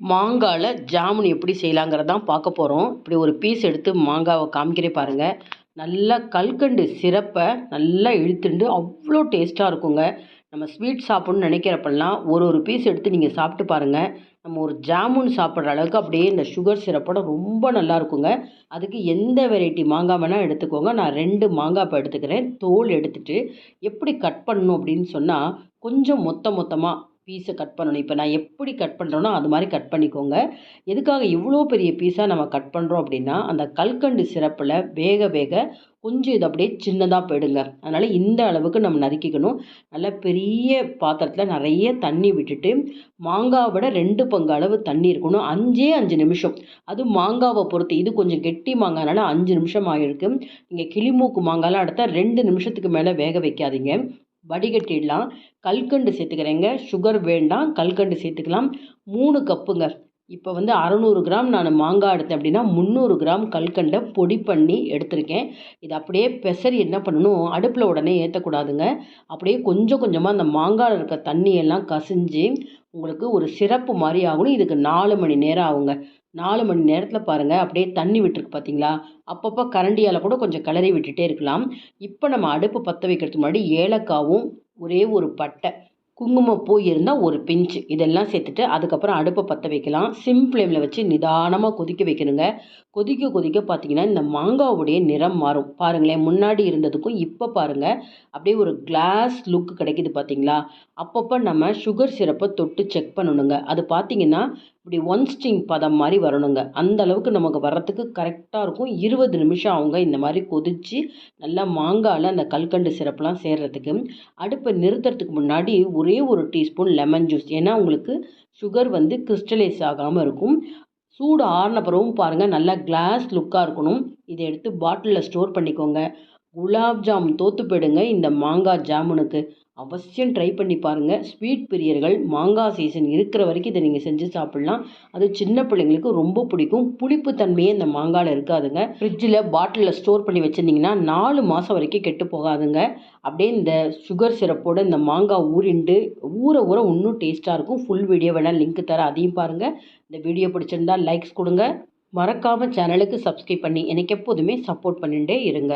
மாங்காயில் ஜாமுன் எப்படி செய்யலாங்கிறதான் பார்க்க போகிறோம் இப்படி ஒரு பீஸ் எடுத்து மாங்காவை காமிக்கிறேன் பாருங்கள் நல்லா கல்கண்டு சிறப்பை நல்லா இழுத்துண்டு அவ்வளோ டேஸ்ட்டாக இருக்குங்க. நம்ம ஸ்வீட் சாப்பிட்ணுன்னு நினைக்கிறப்பெல்லாம் ஒரு ஒரு பீஸ் எடுத்து நீங்கள் சாப்பிட்டு பாருங்கள் நம்ம ஒரு ஜாமுன் சாப்பிட்ற அளவுக்கு அப்படியே இந்த சுகர் சிரப்போட ரொம்ப நல்லா இருக்குங்க. அதுக்கு எந்த வெரைட்டி மாங்காய் வேணால் எடுத்துக்கோங்க. நான் ரெண்டு மாங்காய் இப்போ எடுத்துக்கிறேன். தோல் எடுத்துகிட்டு எப்படி கட் பண்ணணும் அப்படின்னு சொன்னால் கொஞ்சம் மொத்த மொத்தமாக பீஸை கட் பண்ணணும். இப்போ நான் எப்படி கட் பண்ணுறேனோ அது மாதிரி கட் பண்ணிக்கோங்க. எதுக்காக இவ்வளோ பெரிய பீஸாக நம்ம கட் பண்ணுறோம் அப்படின்னா அந்த கல்கண்டு சிறப்பில் வேக வேக கொஞ்சம் இது அப்படியே சின்னதாக போயிடுங்க. அதனால் இந்த அளவுக்கு நம்ம நறுக்கிக்கணும். நல்லா பெரிய பாத்திரத்தில் நிறைய தண்ணி விட்டுட்டு மாங்காவை விட ரெண்டு பங்கு அளவு தண்ணி இருக்கணும். அஞ்சே அஞ்சு நிமிஷம். அது மாங்காவை பொறுத்து. இது கொஞ்சம் கெட்டி மாங்காய்னால அஞ்சு நிமிஷம் ஆகிருக்கு நீங்கள் கிளிமூக்கு மாங்காய்லாம் அடுத்த ரெண்டு நிமிஷத்துக்கு மேலே வேக வைக்காதீங்க. வடிகட்டிடலாம். கல்கண்டு சேர்த்துக்கிறேங்க. சுகர் வேண்டாம். கல்கண்டு சேர்த்துக்கலாம். மூணு கப்புங்க. இப்போ வந்து அறநூறு கிராம் நான் மாங்காய் எடுத்தேன் அப்படின்னா முந்நூறு கிராம் கல்கண்டை பொடி பண்ணி எடுத்திருக்கேன். இது அப்படியே பெசரி என்ன பண்ணணும்? அடுப்பில் உடனே ஏற்றக்கூடாதுங்க அப்படியே கொஞ்சம் கொஞ்சமாக அந்த மாங்காயில் இருக்க தண்ணியெல்லாம் கசிஞ்சு உங்களுக்கு ஒரு சிறப்பு மாதிரி ஆகணும். இதுக்கு நாலு மணி நேரம் ஆகுங்க. நாலு மணி நேரத்தில் பாருங்கள் அப்படியே தண்ணி விட்டுருக்கு பார்த்தீங்களா அப்பப்போ கரண்டியால் கூட கொஞ்சம் கிளறி விட்டுகிட்டே இருக்கலாம். இப்போ நம்ம அடுப்பு பற்ற வைக்கிறதுக்கு முன்னாடி ஏலக்காவும் ஒரே ஒரு பட்டை. குங்குமப்பூ இருந்தால் ஒரு பிஞ்சு. இதெல்லாம் சேர்த்துட்டு அதுக்கப்புறம் அடுப்பை பற்ற வைக்கலாம். சிம் ஃப்ளேமில் வச்சு நிதானமாக கொதிக்க வைக்கணுங்க. கொதிக்க கொதிக்க பார்த்தீங்கன்னா இந்த மாங்காவுடைய நிறம் மாறும். பாருங்களேன் முன்னாடி இருந்ததுக்கும் இப்போ பாருங்கள் அப்படியே ஒரு கிளாஸ் லுக் கிடைக்கிது பார்த்தீங்களா அப்பப்போ நம்ம சுகர் சிரப்பை தொட்டு செக் பண்ணணுங்க. அது பார்த்தீங்கன்னா இப்படி ஒன் ஸ்டிங் பதம் மாதிரி வரணுங்க. அந்த அளவுக்கு நமக்கு வர்றதுக்கு கரெக்டாக இருக்கும். இருபது நிமிஷம் அவங்க இந்த மாதிரி கொதித்து நல்லா மாங்காயில் அந்த கல்கண்டு சிரப்பெலாம் சேர்கிறதுக்கு அடுப்பை நிறுத்துறதுக்கு முன்னாடி ஒரே ஒரு டீஸ்பூன் லெமன் ஜூஸ் ஏன்னா உங்களுக்கு சுகர் வந்து கிறிஸ்டலைஸ் ஆகாமல் இருக்கும். சூடு ஆறின பிறகும் பாருங்கள் நல்லா கிளாஸ் லுக்காக இருக்கணும். இதை எடுத்து பாட்டிலில் ஸ்டோர் பண்ணிக்கோங்க. குலாப் ஜாம் தோற்று போயிடுங்க. இந்த மாங்காய் ஜாமுனுக்கு அவசியம் ட்ரை பண்ணி பாருங்கள் ஸ்வீட் பிரியர்கள் மாங்காய் சீசன் இருக்கிற வரைக்கும் இதை நீங்கள் செஞ்சு சாப்பிட்லாம். அது சின்ன பிள்ளைங்களுக்கு ரொம்ப பிடிக்கும். புளிப்பு தன்மையே இந்த மாங்காயில் இருக்காதுங்க. ஃப்ரிட்ஜில் பாட்டிலில் ஸ்டோர் பண்ணி வச்சுருந்தீங்கன்னா நாலு மாதம் வரைக்கும் கெட்டு போகாதுங்க. அப்படியே இந்த சுகர் சிரப்போடு இந்த மாங்காய் ஊறிண்டு ஊற ஊற இன்னும் டேஸ்ட்டாக இருக்கும். ஃபுல் வீடியோ வேணால் லிங்க் தர அதையும் பாருங்கள் இந்த வீடியோ பிடிச்சிருந்தா லைக்ஸ் கொடுங்க. மறக்காமல் சேனலுக்கு சப்ஸ்கிரைப் பண்ணி எனக்கு எப்போதுமே சப்போர்ட் பண்ணிகிட்டே இருங்க.